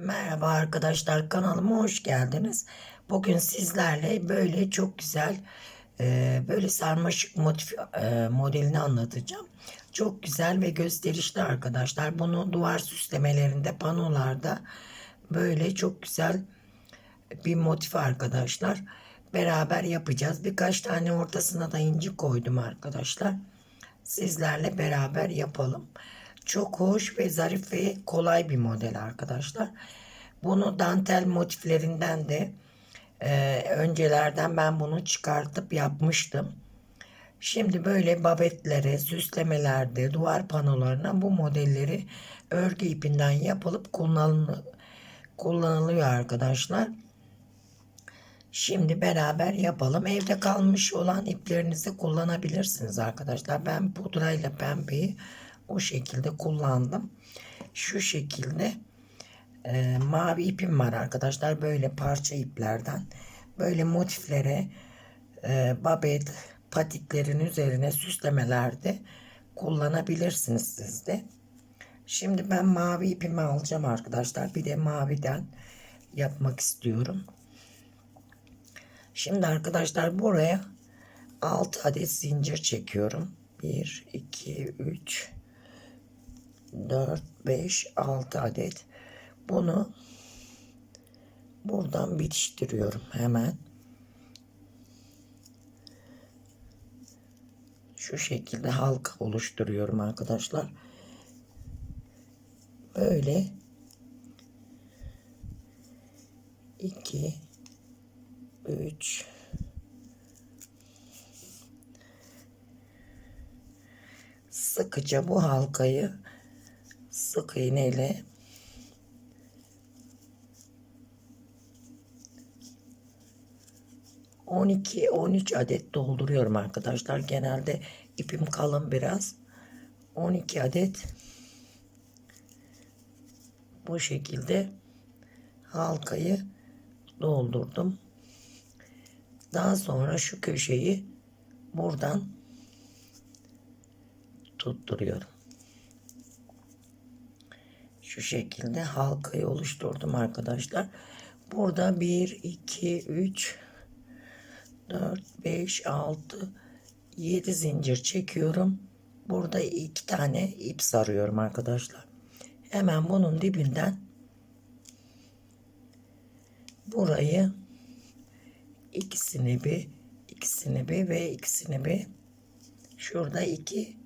Merhaba arkadaşlar kanalıma hoş geldiniz. Bugün sizlerle böyle çok güzel e, böyle sarmaşık motif e, modelini anlatacağım. Çok güzel ve gösterişli arkadaşlar. Bunu duvar süslemelerinde panolarda böyle çok güzel bir motif arkadaşlar. Beraber yapacağız. Birkaç tane ortasına da inci koydum arkadaşlar. Sizlerle beraber yapalım. Çok hoş ve zarif ve kolay bir model arkadaşlar. Bunu dantel motiflerinden de e, öncelerden ben bunu çıkartıp yapmıştım. Şimdi böyle babetlere, süslemelerde, duvar panolarına bu modelleri örgü ipinden yapılıp kullanıl kullanılıyor arkadaşlar. Şimdi beraber yapalım. Evde kalmış olan iplerinizi kullanabilirsiniz arkadaşlar. Ben pudrayla pembeyi o şekilde kullandım. Şu şekilde e, mavi ipim var arkadaşlar. Böyle parça iplerden. Böyle motiflere e, babet patiklerin üzerine süslemelerde kullanabilirsiniz siz de. Şimdi ben mavi ipimi alacağım arkadaşlar. Bir de maviden yapmak istiyorum. Şimdi arkadaşlar buraya 6 adet zincir çekiyorum. 1, 2, 3, 4, 5, 6 adet. Bunu buradan bitiştiriyorum hemen. Şu şekilde halka oluşturuyorum arkadaşlar. Böyle 2 3 sıkıca bu halkayı sık iğneyle on iki on üç adet dolduruyorum arkadaşlar. Genelde ipim kalın biraz. 12 adet bu şekilde halkayı doldurdum. Daha sonra şu köşeyi buradan tutturuyorum. Şu şekilde halkayı oluşturdum arkadaşlar. Burada 1, 2, 3, 4, 5, 6, 7 zincir çekiyorum. Burada iki tane ip sarıyorum arkadaşlar. Hemen bunun dibinden burayı ikisini bir ikisini bir ve ikisini bir şurada iki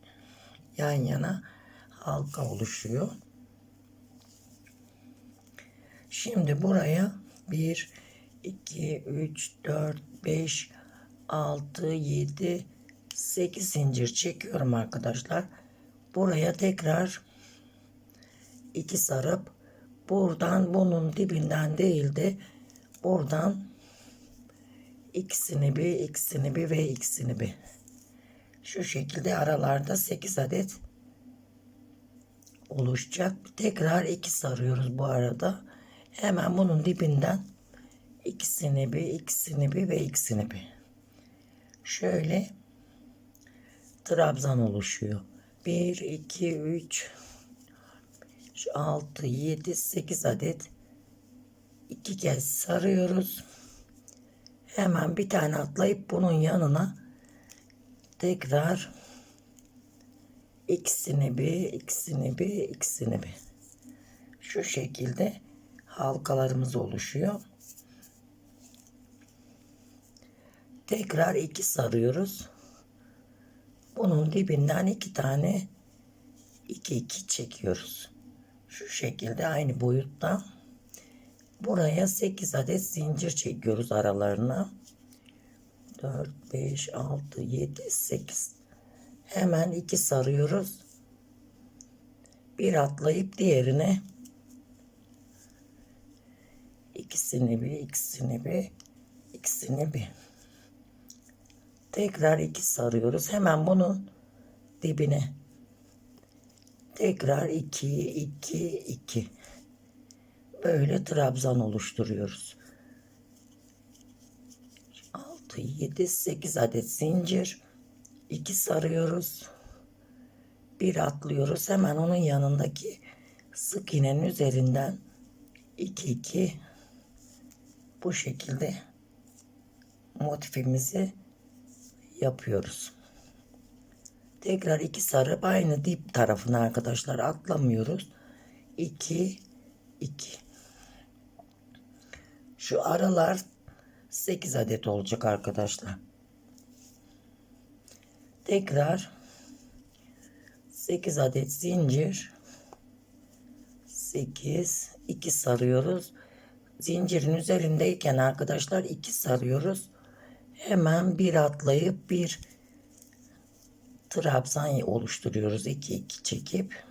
yan yana halka oluşuyor. Şimdi buraya 1 2 3 4 5 6 7 8 zincir çekiyorum arkadaşlar. Buraya tekrar iki sarıp buradan bunun dibinden değil de buradan ikisini bir ikisini bir ve ikisini bir şu şekilde aralarda 8 adet oluşacak. Tekrar iki sarıyoruz bu arada. Hemen bunun dibinden ikisini bir, ikisini bir ve ikisini bir. Şöyle trabzan oluşuyor. 1, 2, 3, 6, 7, 8 adet iki kez sarıyoruz. Hemen bir tane atlayıp bunun yanına tekrar ikisini bir, ikisini bir, ikisini bir. Şu şekilde halkalarımız oluşuyor. Tekrar iki sarıyoruz. Bunun dibinden iki tane iki iki çekiyoruz. Şu şekilde aynı boyutta. Buraya 8 adet zincir çekiyoruz aralarına. 4, 5, 6, 7, 8. Hemen iki sarıyoruz. Bir atlayıp diğerine ikisini bir, ikisini bir, ikisini bir. Tekrar iki sarıyoruz. Hemen bunun dibine. Tekrar iki, iki, iki. Böyle trabzan oluşturuyoruz. 6, 7, 8 adet zincir. 2 sarıyoruz. Bir atlıyoruz. Hemen onun yanındaki sık iğnenin üzerinden 2 2 bu şekilde motifimizi yapıyoruz. Tekrar iki sarıp aynı dip tarafına arkadaşlar atlamıyoruz. 2 2 Şu aralar 8 adet olacak arkadaşlar. Tekrar 8 adet zincir 8 2 sarıyoruz. Zincirin üzerindeyken arkadaşlar 2 sarıyoruz. Hemen bir atlayıp bir trabzan oluşturuyoruz. 2 2 çekip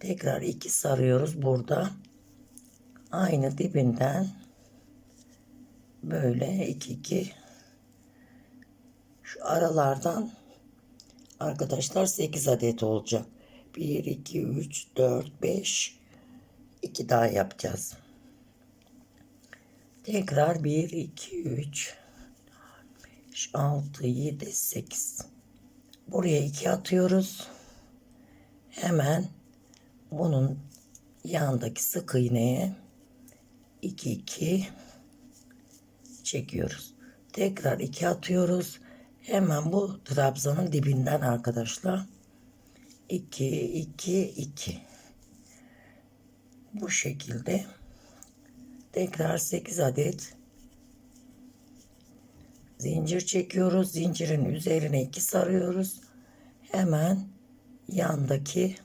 tekrar 2 sarıyoruz burada. Aynı dibinden böyle 2 2 şu aralardan arkadaşlar 8 adet olacak. 1 2 3 4 5 2 daha yapacağız. Tekrar 1 2 3 5 6 7 8 Buraya 2 atıyoruz. Hemen bunun yanındaki sık iğneye 2 2 çekiyoruz. Tekrar 2 atıyoruz. Hemen bu trabzanın dibinden arkadaşlar 2 2 2 bu şekilde tekrar 8 adet zincir çekiyoruz. Zincirin üzerine 2 sarıyoruz. Hemen yandaki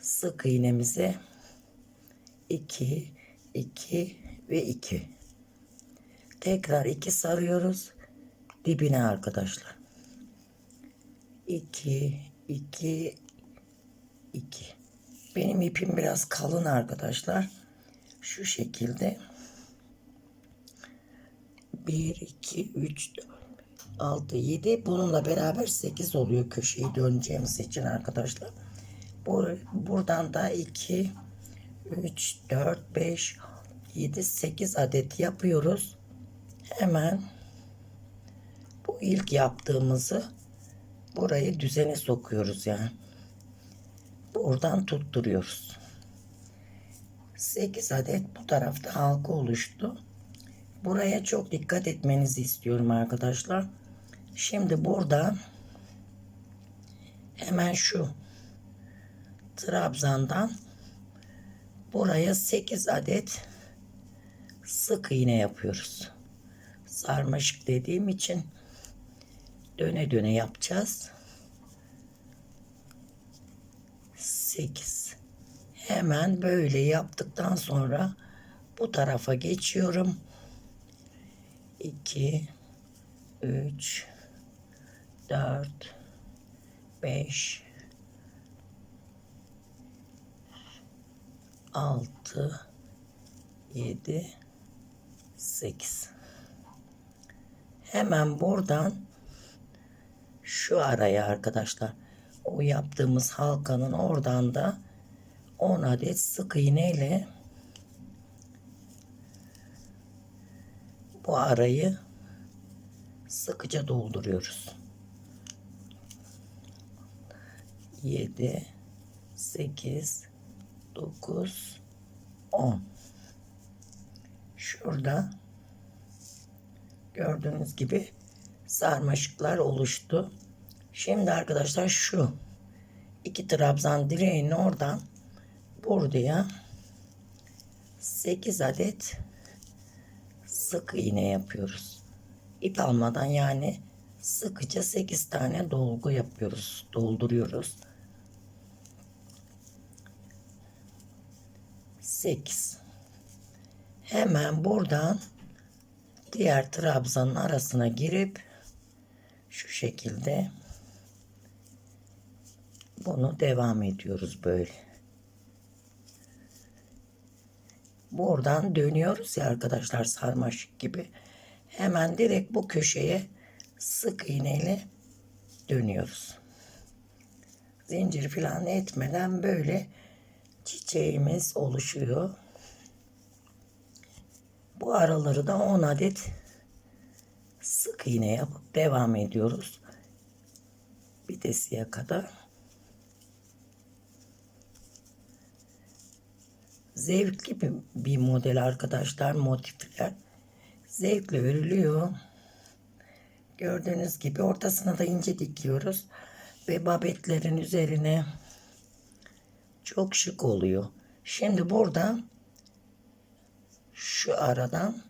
sık iğnemize 2 2 ve 2 tekrar 2 sarıyoruz. Dibine arkadaşlar. 2 2 2 benim ipim biraz kalın arkadaşlar şu şekilde. 1 2 3 4 6 7 bununla beraber 8 oluyor köşeyi döneceğimiz için arkadaşlar. Bu, buradan da 2 3 4 5 7 8 adet yapıyoruz. Hemen bu ilk yaptığımızı burayı düzene sokuyoruz yani. Buradan tutturuyoruz 8 adet bu tarafta halka oluştu. Buraya çok dikkat etmenizi istiyorum arkadaşlar. Şimdi buradan hemen şu trabzandan buraya 8 adet sık iğne yapıyoruz. Sarmaşık dediğim için döne döne yapacağız. 8 hemen böyle yaptıktan sonra bu tarafa geçiyorum. 2 3 4 5 6 7 8 hemen buradan şu araya arkadaşlar o yaptığımız halkanın oradan da 10 adet sık iğne ile bu arayı sıkıca dolduruyoruz. 7 8 9 10 Şurada gördüğünüz gibi sarmaşıklar oluştu. Şimdi arkadaşlar şu iki trabzan direğinin oradan buraya 8 adet sık iğne yapıyoruz. İp almadan yani sıkıca 8 tane dolgu yapıyoruz. Dolduruyoruz. 8 hemen buradan diğer trabzanın arasına girip şu şekilde bunu devam ediyoruz böyle. Buradan dönüyoruz ya arkadaşlar sarmaşık gibi. Hemen direkt bu köşeye sık iğneyle dönüyoruz. Zincir falan etmeden böyle çiçeğimiz oluşuyor. Bu araları da 10 adet sık iğne yapıp devam ediyoruz. Bitesiye kadar. Zevkli bir, bir model arkadaşlar motifler. Zevkle örülüyor. Gördüğünüz gibi ortasına da ince dikiyoruz. Ve babetlerin üzerine çok şık oluyor. Şimdi burada şu aradan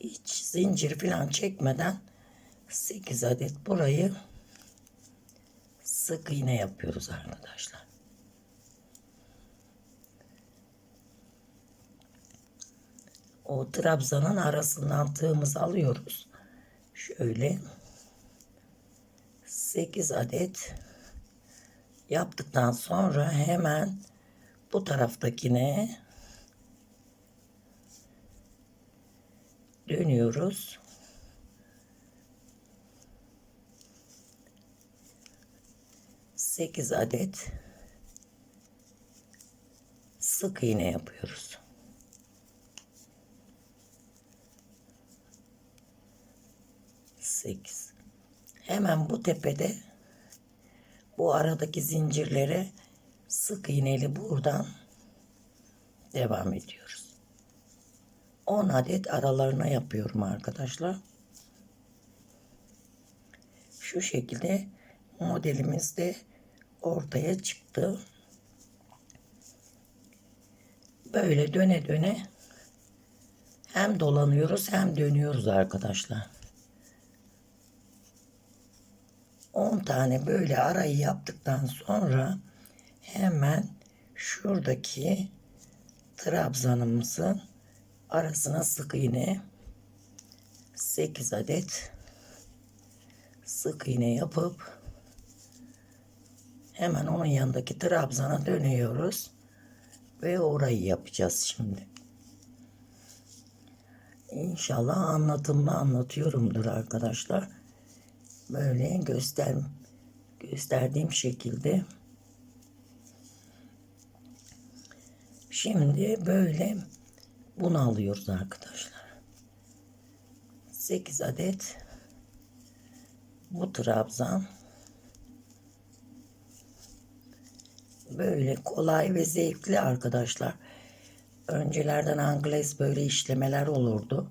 hiç zincir falan çekmeden 8 adet burayı sık iğne yapıyoruz arkadaşlar. O trabzanın arasından tığımızı alıyoruz. Şöyle 8 adet yaptıktan sonra hemen bu taraftakine dönüyoruz. Sekiz adet sık iğne yapıyoruz. Sekiz. Hemen bu tepede bu aradaki zincirlere sık iğneli buradan devam ediyoruz. 10 adet aralarına yapıyorum arkadaşlar. Şu şekilde modelimiz de ortaya çıktı. Böyle döne döne hem dolanıyoruz hem dönüyoruz arkadaşlar. 10 tane böyle arayı yaptıktan sonra hemen şuradaki trabzanımızın arasına sık iğne 8 adet sık iğne yapıp hemen onun yanındaki trabzana dönüyoruz ve orayı yapacağız şimdi. İnşallah anlatımlı anlatıyorumdur arkadaşlar. Böyle göster gösterdiğim şekilde Şimdi böyle bunu alıyoruz arkadaşlar. 8 adet bu trabzan böyle kolay ve zevkli arkadaşlar. Öncelerden Angles böyle işlemeler olurdu.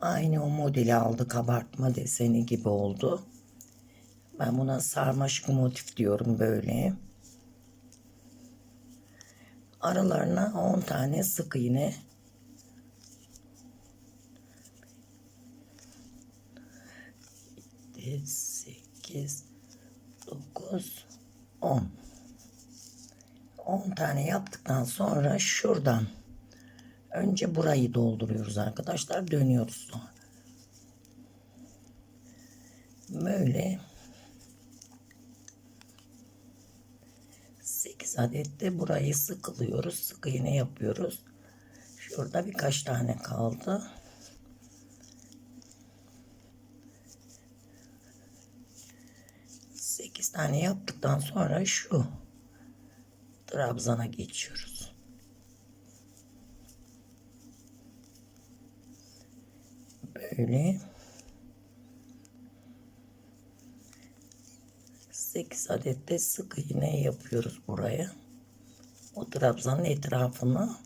Aynı o modeli aldı kabartma deseni gibi oldu. Ben buna sarmaşık motif diyorum böyle. Aralarına 10 tane sık iğne 8, 9, 10. 10 tane yaptıktan sonra şuradan önce burayı dolduruyoruz arkadaşlar. Dönüyoruz sonra. Böyle 8 adet de burayı sıkılıyoruz. Sık iğne yapıyoruz. Şurada birkaç tane kaldı. 8 tane yaptıktan sonra şu trabzana geçiyoruz. Böyle 8 adet de sık iğne yapıyoruz buraya. O trabzanın etrafını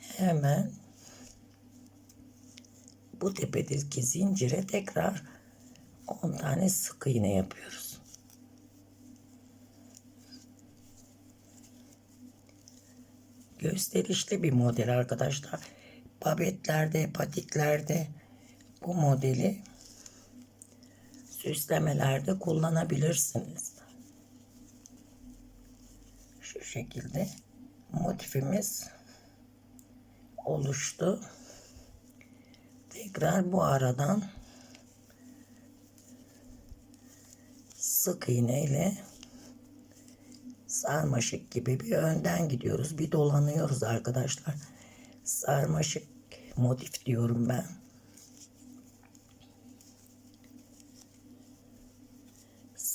hemen bu tepedeki zincire tekrar 10 tane sık iğne yapıyoruz. Gösterişli bir model arkadaşlar. Babetlerde, patiklerde bu modeli süslemelerde kullanabilirsiniz. Şu şekilde motifimiz oluştu. Tekrar bu aradan sık iğne ile sarmaşık gibi bir önden gidiyoruz. Bir dolanıyoruz arkadaşlar. Sarmaşık motif diyorum ben.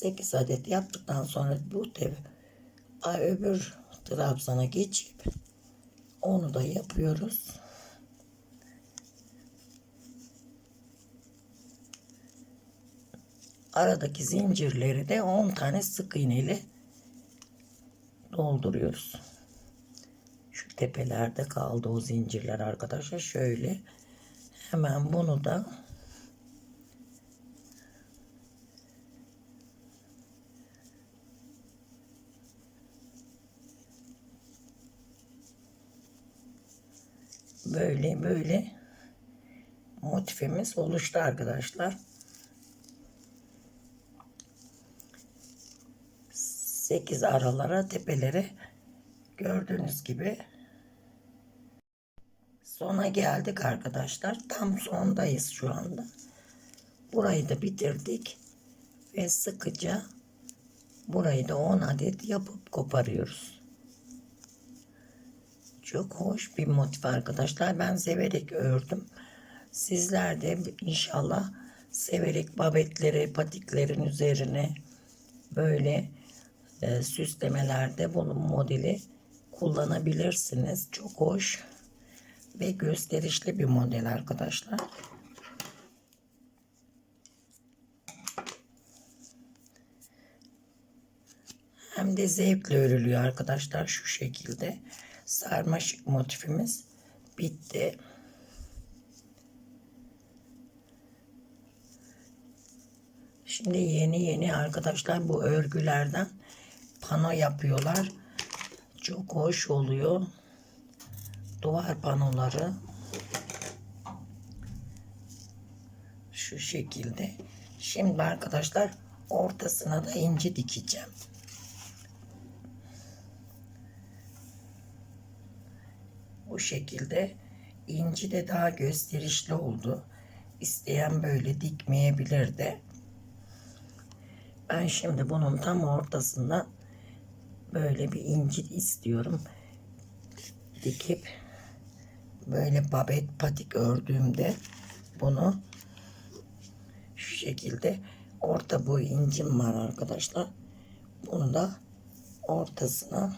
Sekiz adet yaptıktan sonra bu tepe öbür trabzana geçip onu da yapıyoruz. Aradaki zincirleri de 10 tane sık iğne ile dolduruyoruz. Şu tepelerde kaldı o zincirler arkadaşlar. Şöyle hemen bunu da böyle böyle motifimiz oluştu arkadaşlar. 8 aralara tepelere gördüğünüz gibi sona geldik arkadaşlar. Tam sondayız şu anda. Burayı da bitirdik ve sıkıca burayı da 10 adet yapıp koparıyoruz. Çok hoş bir motif arkadaşlar. Ben severek ördüm. Sizler de inşallah severek babetleri, patiklerin üzerine böyle e, süslemelerde bunun modeli kullanabilirsiniz. Çok hoş ve gösterişli bir model arkadaşlar. Hem de zevkle örülüyor arkadaşlar şu şekilde. Sarmaşık motifimiz bitti. Şimdi yeni yeni arkadaşlar bu örgülerden pano yapıyorlar. Çok hoş oluyor. Duvar panoları. Şu şekilde. Şimdi arkadaşlar ortasına da inci dikeceğim. Bu şekilde inci de daha gösterişli oldu. İsteyen böyle dikmeyebilir de. Ben şimdi bunun tam ortasında böyle bir inci istiyorum. Dikip böyle babet patik ördüğümde bunu şu şekilde orta boy incim var arkadaşlar. Bunu da ortasına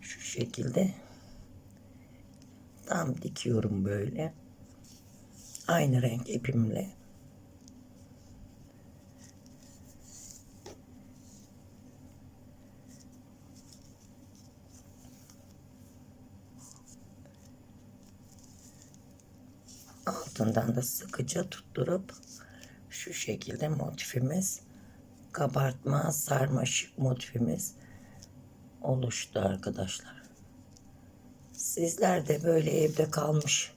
şu şekilde tam dikiyorum böyle. Aynı renk ipimle. altından da sıkıca tutturup şu şekilde motifimiz kabartma sarmaşık motifimiz oluştu arkadaşlar. Sizler de böyle evde kalmış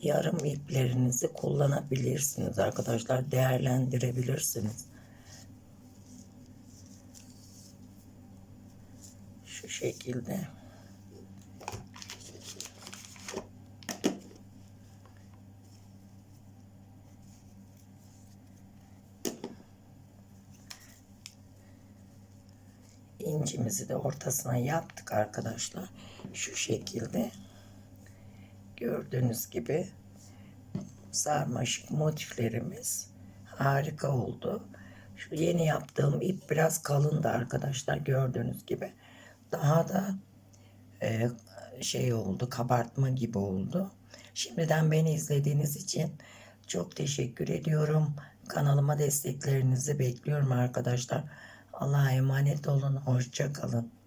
yarım iplerinizi kullanabilirsiniz arkadaşlar. Değerlendirebilirsiniz. Şu şekilde. incimizi de ortasına yaptık arkadaşlar. Şu şekilde gördüğünüz gibi sarmaşık motiflerimiz harika oldu. Şu yeni yaptığım ip biraz kalındı arkadaşlar gördüğünüz gibi. Daha da e, şey oldu kabartma gibi oldu. Şimdiden beni izlediğiniz için çok teşekkür ediyorum. Kanalıma desteklerinizi bekliyorum arkadaşlar. Allah'a emanet olun. Hoşça kalın.